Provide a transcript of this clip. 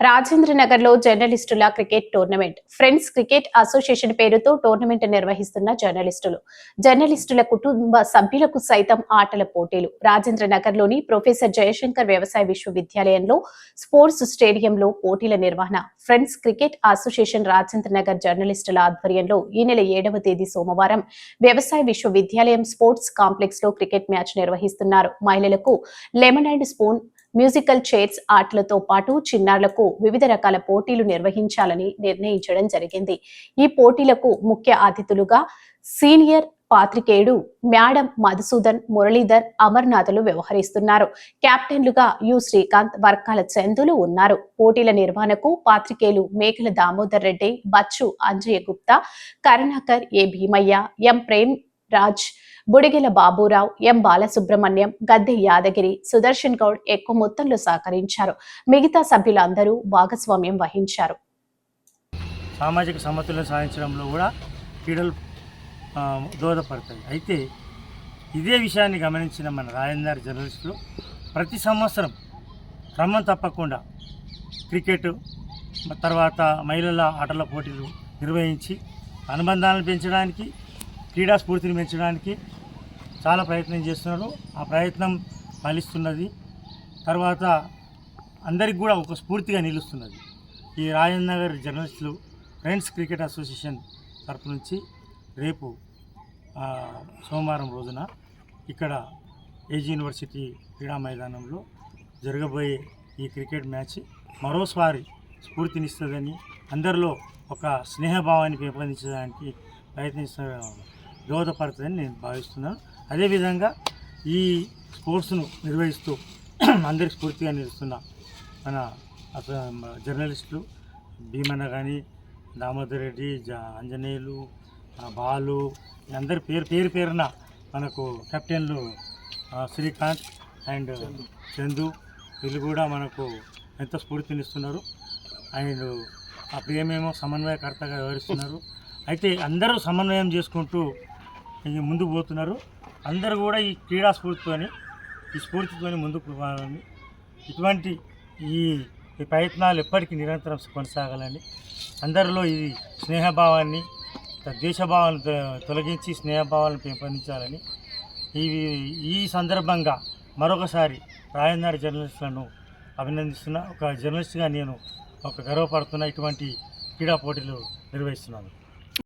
రాజేంద్రనగర్లో జర్నలిస్టుల cricket tournament. Friends cricket association పేరుతో tournament నిర్వహిస్తున్న జర్నలిస్టులు. జర్నలిస్టుల కుటుంబ సభ్యులకు సైతం ఆటల పోటీలు. రాజేంద్రనగర్లోని ప్రొఫెసర్ జయశంకర్ వ్యవసాయ విశ్వవిద్యాలయంలో స్పోర్ట్స్ స్టేడియంలో పోటీల నిర్వహణ. ఫ్రెండ్స్ క్రికెట్ అసోసియేషన్ రాజేంద్రనగర్ జర్నలిస్టుల ఆధ్వర్యంలో ఈ నెల ఏడవ తేదీ సోమవారం వ్యవసాయ విశ్వవిద్యాలయం స్పోర్ట్స్ కాంప్లెక్స్లో క్రికెట్ మ్యాచ్ నిర్వహిస్తున్నారు. మహిళలకు lemon and spoon musical chairs ఆటలతో పాటు చిన్నారులకు వివిధ రకాల పోటీలు నిర్వహించాలని నిర్ణయించడం జరిగింది. ఈ పోటీలకు ముఖ్య అతిథులుగా సీనియర్ పాత్రికేయుడు మేడం మధుసూదన్ మురళీధర్ అమర్నాథులు వ్యవహరిస్తున్నారు. కెప్టెన్లుగా యు శ్రీకాంత్ వర్కాల చందులు ఉన్నారు. పోటీల నిర్వహణకు పాత్రికేయులు మేకల దామోదర్ రెడ్డి బచ్చు అంజయ్య గుప్తా కరుణాకర్ ఏ భీమయ్య ఎం ప్రేమ్ రాజ్ బుడిగిల బాబురావు ఎం బాలసుబ్రహ్మణ్యం గద్దె యాదగిరి సుదర్శన్ గౌడ్ ఎక్కువ మొత్తంలో సహకరించారు. మిగతా సభ్యులందరూ భాగస్వామ్యం వహించారు. సామాజిక సమతుల్యం సాధించడంలో కూడా క్రీడలు దోహదపడతాయి. అయితే ఇదే విషయాన్ని గమనించిన మన రాజేందర్ జర్నలిస్టులు ప్రతి సంవత్సరం క్రమం తప్పకుండా క్రికెట్ తర్వాత మహిళల ఆటల పోటీలు నిర్వహించి అనుబంధాలను పెంచడానికి క్రీడా స్ఫూర్తిని పెంచడానికి చాలా ప్రయత్నం చేస్తున్నారు ఆ ప్రయత్నం ఫలిస్తున్నది. తర్వాత అందరికి కూడా ఒక స్ఫూర్తిగా నిలుస్తున్నది. ఈ రాజేంద్ర నగర్ జర్నలిస్టులు ఫ్రెండ్స్ క్రికెట్ అసోసియేషన్ తరపు నుంచి రేపు సోమవారం రోజున ఇక్కడ ఏజీ యూనివర్సిటీ క్రీడా మైదానంలో జరగబోయే ఈ క్రికెట్ మ్యాచ్ మరోసారి స్ఫూర్తినిస్తుందని అందరిలో ఒక స్నేహభావాన్ని పెంపొందించడానికి ప్రయత్నిస్తున్న దోహదపడుతుందని నేను భావిస్తున్నాను. అదేవిధంగా ఈ స్పోర్ట్స్ను నిర్వహిస్తూ అందరికి స్ఫూర్తిగా నిలుస్తున్న మన అస- జర్నలిస్టులు భీమన్న కానీ దామోదర్ రెడ్డి జా ఆంజనేయులు బాలు అందరి పేరు పేరు పేరున మనకు కెప్టెన్లు శ్రీకాంత్ అండ్ చందు. వీళ్ళు కూడా మనకు ఎంతో స్ఫూర్తినిస్తున్నారు అండ్ ఆ ప్రియమేమో సమన్వయకర్తగా వ్యవహరిస్తున్నారు. అయితే అందరూ సమన్వయం చేసుకుంటూ ముందుకు పోతున్నారు. అందరూ కూడా ఈ క్రీడా స్ఫూర్తితోని ఈ స్ఫూర్తితోని ముందుకు పోవాలని ఇటువంటి ఈ ఈ ప్రయత్నాలు ఎప్పటికీ నిరంతరం కొనసాగాలని అందరిలో ఇది స్నేహభావాన్ని ద్వేషభావాలను తొ- తొలగించి స్నేహభావాలను పెంపొందించాలని ఈ ఈ సందర్భంగా మరొకసారి రాజేంద్ర జర్నలిస్టులను అభినందిస్తున్నా ఒక జర్నలిస్ట్గా నేను ఒక గర్వపడుతున్న ఇటువంటి క్రీడా పోటీలు నిర్వహిస్తున్నాను.